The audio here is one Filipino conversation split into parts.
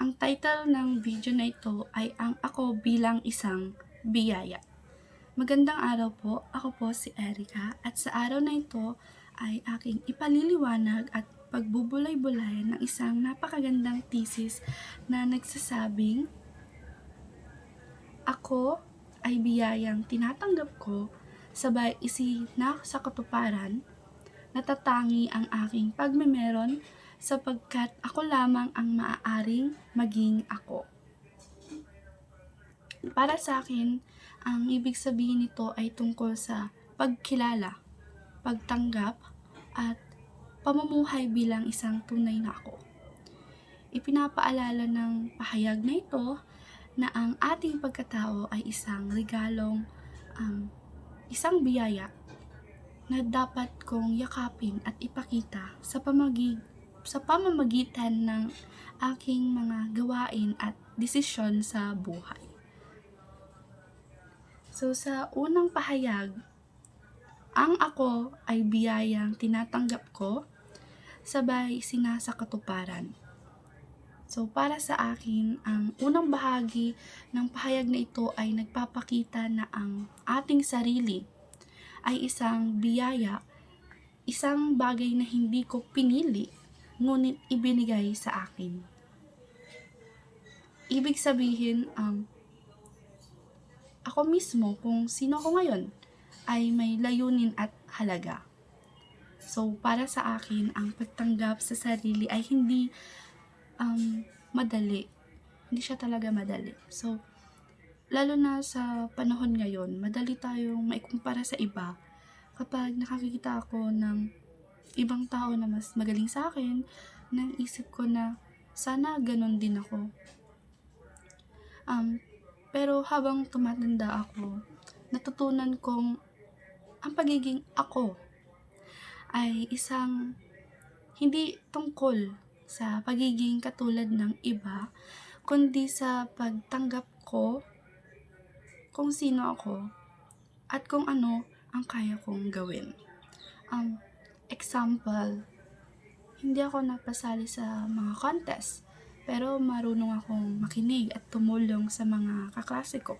Ang title ng video na ito ay Ang Ako Bilang Isang Biyaya. Magandang araw po, ako po si Erica at sa araw na ito ay aking ipaliliwanag at pagbubulay-bulay ng isang napakagandang thesis na nagsasabing Ako ay biyayang tinatanggap ko sabay isina sa katuparan natatangi ang aking pagmemeron sapagkat ako lamang ang maaaring maging ako. Para sa akin, ang ibig sabihin nito ay tungkol sa pagkilala, pagtanggap, at pamumuhay bilang isang tunay na ako. Ipinapaalala ng pahayag na ito na ang ating pagkatao ay isang regalong, um, isang biyaya na dapat kong yakapin at ipakita sa pamagi sa pamamagitan ng aking mga gawain at desisyon sa buhay. So sa unang pahayag, ang ako ay biyayang tinatanggap ko, sabay sinasakatuparan. So para sa akin, ang unang bahagi ng pahayag na ito ay nagpapakita na ang ating sarili ay isang biyaya, isang bagay na hindi ko pinili, ngunit ibinigay sa akin. Ibig sabihin, um, ako mismo, kung sino ako ngayon, ay may layunin at halaga. So, para sa akin, ang pagtanggap sa sarili ay hindi um, madali. Hindi siya talaga madali. So, lalo na sa panahon ngayon, madali tayong maikumpara sa iba kapag nakakikita ako ng ibang tao na mas magaling sa akin, nang isip ko na sana ganun din ako. Um, pero habang tumatanda ako, natutunan kong ang pagiging ako ay isang hindi tungkol sa pagiging katulad ng iba, kundi sa pagtanggap ko kung sino ako at kung ano ang kaya kong gawin. Um, example, hindi ako napasali sa mga contest, pero marunong akong makinig at tumulong sa mga kaklase ko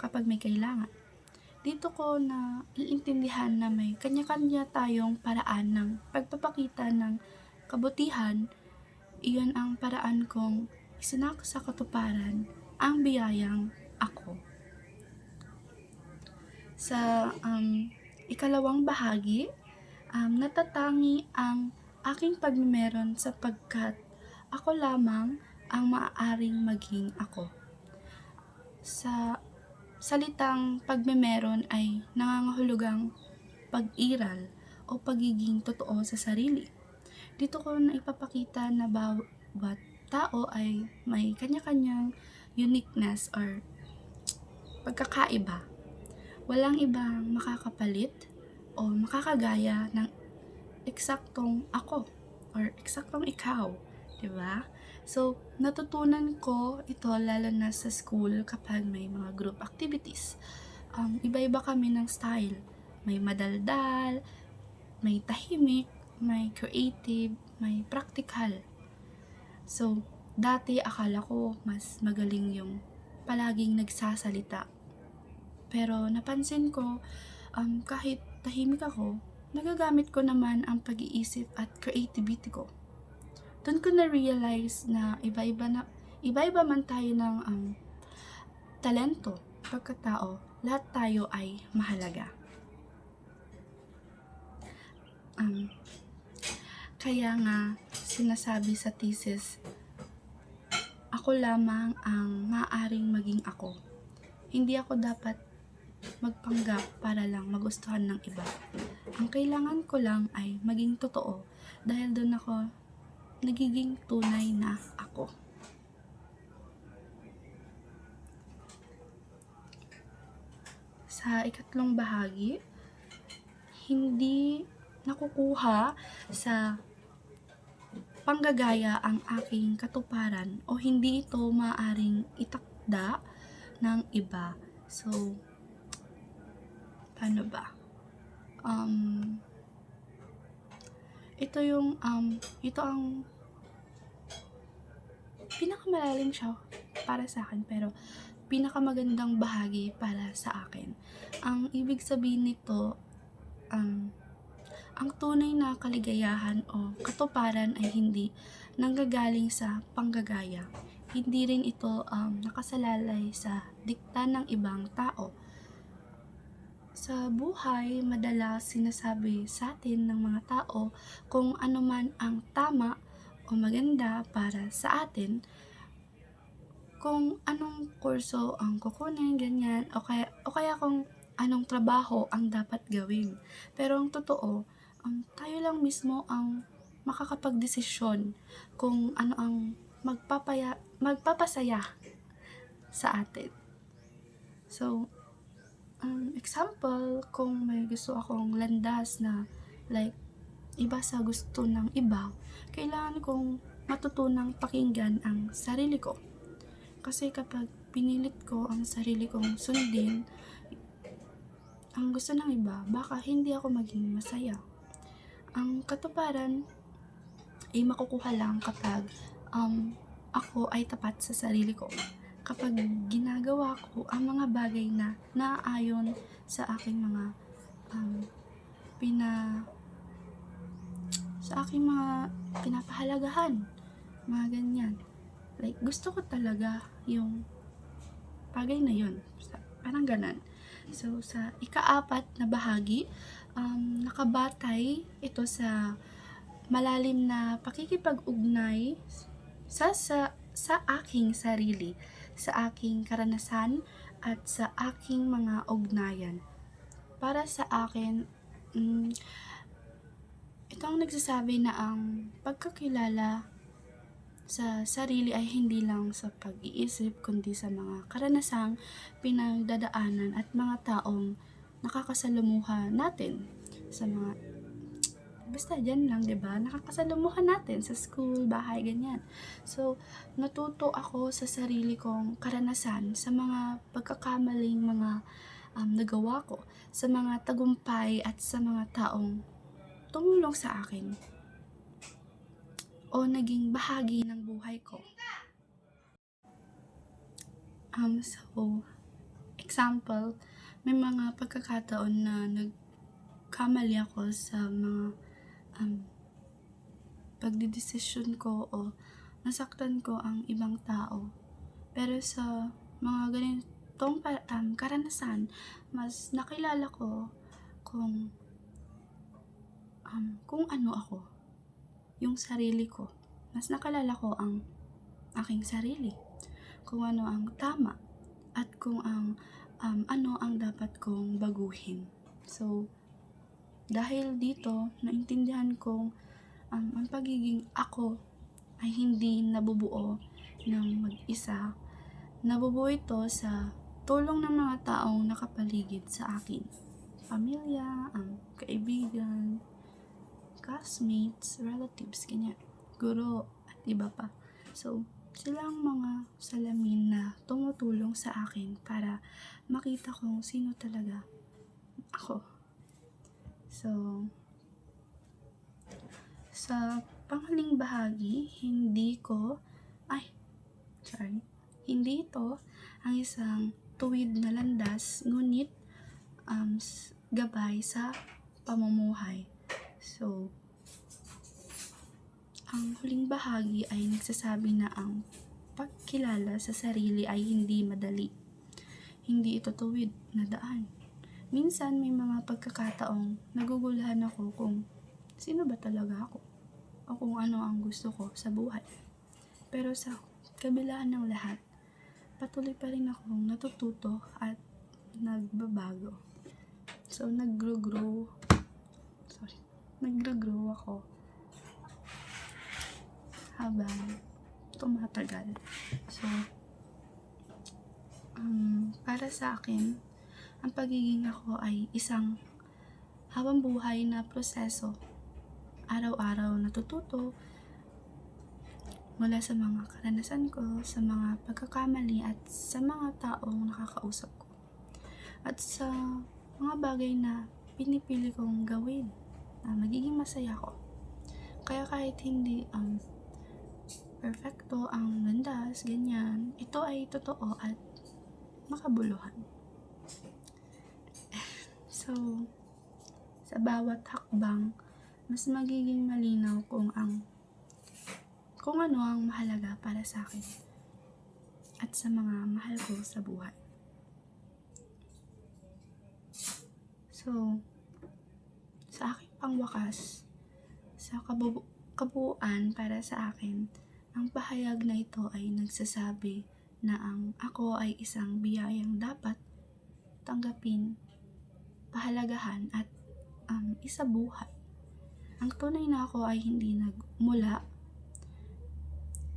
kapag may kailangan. Dito ko na iintindihan na may kanya-kanya tayong paraan ng pagpapakita ng kabutihan. Iyon ang paraan kong isinak sa katuparan ang biyayang ako. Sa um, ikalawang bahagi, um, natatangi ang aking pagmemeron sapagkat ako lamang ang maaaring maging ako. Sa salitang pagmemeron ay nangangahulugang pag-iral o pagiging totoo sa sarili. Dito ko na ipapakita na bawat tao ay may kanya-kanyang uniqueness or pagkakaiba. Walang ibang makakapalit o makakagaya ng eksaktong ako or eksaktong ikaw, 'di ba? So, natutunan ko ito lalo na sa school kapag may mga group activities. Um, iba-iba kami ng style. May madaldal, may tahimik, may creative, may practical. So, dati akala ko mas magaling yung palaging nagsasalita. Pero napansin ko, um, kahit tahimik ako, nagagamit ko naman ang pag-iisip at creativity ko. Doon ko na-realize na iba-iba na iba-iba man tayo ng um, talento, pagkatao, lahat tayo ay mahalaga. Um, kaya nga, sinasabi sa thesis, ako lamang ang maaring maging ako. Hindi ako dapat magpanggap para lang magustuhan ng iba. Ang kailangan ko lang ay maging totoo dahil doon ako nagiging tunay na ako. Sa ikatlong bahagi, hindi nakukuha sa panggagaya ang aking katuparan o hindi ito maaring itakda ng iba. So, paano ba? Um, ito yung, um, ito ang pinakamalalim siya para sa akin pero pinakamagandang bahagi para sa akin. Ang ibig sabihin nito, ang ang tunay na kaligayahan o katuparan ay hindi nanggagaling sa panggagaya. Hindi rin ito um, nakasalalay sa dikta ng ibang tao. Sa buhay, madalas sinasabi sa atin ng mga tao kung ano man ang tama o maganda para sa atin, kung anong kurso ang kukunin, ganyan, o kaya, o kaya kung anong trabaho ang dapat gawin. Pero ang totoo, um, tayo lang mismo ang makakapagdesisyon kung ano ang magpapaya, magpapasaya sa atin. So, um, example, kung may gusto akong landas na like iba sa gusto ng iba, kailangan kong matutunang pakinggan ang sarili ko. Kasi kapag pinilit ko ang sarili kong sundin, ang gusto ng iba, baka hindi ako maging masaya. Ang katuparan ay makukuha lang kapag um, ako ay tapat sa sarili ko. Kapag ginagawa ko ang mga bagay na naaayon sa aking mga um, pina sa aking mga pinapahalagahan. Mga ganyan. Like, gusto ko talaga yung bagay na yun. Parang ganan. So, sa ikaapat na bahagi, um, nakabatay ito sa malalim na pakikipag-ugnay sa, sa, sa aking sarili, sa aking karanasan, at sa aking mga ugnayan. Para sa akin, mm, ito ang nagsasabi na ang pagkakilala sa sarili ay hindi lang sa pag-iisip kundi sa mga karanasang pinagdadaanan at mga taong nakakasalumuha natin sa mga basta dyan lang, 'di ba? Natin sa school, bahay, ganyan. So, natuto ako sa sarili kong karanasan sa mga pagkakamaling mga um, nagawa ko, sa mga tagumpay at sa mga taong tumulong sa akin o naging bahagi ng buhay ko. Um, so, example, may mga pagkakataon na nagkamali ako sa mga um, pagdidesisyon ko o nasaktan ko ang ibang tao. Pero sa mga ganitong um, karanasan, mas nakilala ko kung um, kung ano ako yung sarili ko. Mas nakalala ko ang aking sarili. Kung ano ang tama at kung ang um, ano ang dapat kong baguhin. So, dahil dito, naintindihan kong um, ang pagiging ako ay hindi nabubuo ng mag-isa. Nabubuo ito sa tulong ng mga taong nakapaligid sa akin. Pamilya, ang kaibigan, classmates, relatives, ganyan, guro, at iba pa. So, sila ang mga salamin na tumutulong sa akin para makita kung sino talaga ako. So, sa panghaling bahagi, hindi ko, ay, sorry, hindi ito ang isang tuwid na landas, ngunit um, gabay sa pamumuhay. So, ang huling bahagi ay nagsasabi na ang pagkilala sa sarili ay hindi madali. Hindi ito tuwid na daan. Minsan may mga pagkakataong naguguluhan ako kung sino ba talaga ako o kung ano ang gusto ko sa buhay. Pero sa kabilaan ng lahat, patuloy pa rin akong natututo at nagbabago. So, nag-grow, sorry, nag-grow ako habang tumatagal. So, um, para sa akin, ang pagiging ako ay isang habang buhay na proseso. Araw-araw natututo mula sa mga karanasan ko, sa mga pagkakamali at sa mga taong nakakausap ko. At sa mga bagay na pinipili kong gawin na magiging masaya ko. Kaya kahit hindi um, perfecto, ang landas, ganyan. Ito ay totoo at makabuluhan. So, sa bawat hakbang, mas magiging malinaw kung ang kung ano ang mahalaga para sa akin at sa mga mahal ko sa buhay. So, sa aking pangwakas, sa kabu- kabuuan para sa akin, ang pahayag na ito ay nagsasabi na ang ako ay isang biyayang dapat tanggapin, pahalagahan at um, isabuhay. Ang tunay na ako ay hindi nagmula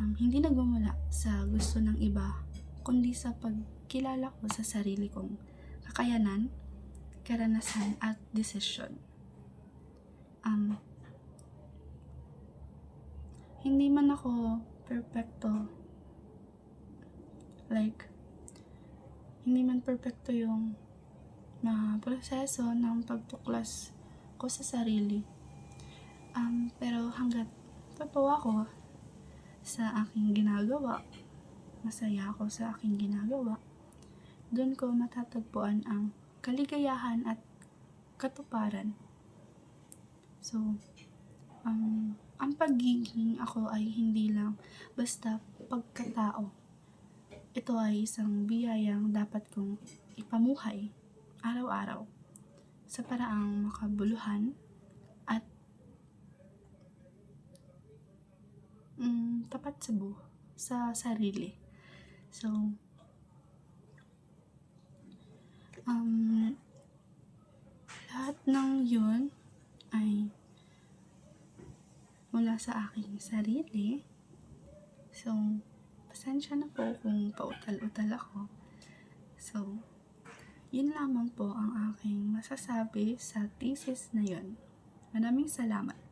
um, hindi nagmumula sa gusto ng iba, kundi sa pagkilala ko sa sarili kong kakayanan, karanasan at desisyon. Um, hindi man ako perfecto. Like, hindi man perfecto yung mga proseso ng pagtuklas ko sa sarili. Um, pero hanggat totoo ako sa aking ginagawa, masaya ako sa aking ginagawa, doon ko matatagpuan ang kaligayahan at katuparan. So, um, ang pagiging ako ay hindi lang basta pagkatao. Ito ay isang biyayang dapat kong ipamuhay araw-araw sa paraang makabuluhan at mm, tapat sa bu sa sarili. So, um, lahat ng yun ay mula sa aking sarili. So, pasensya na po kung pautal-utal ako. So, yun lamang po ang aking masasabi sa thesis na yun. Maraming salamat.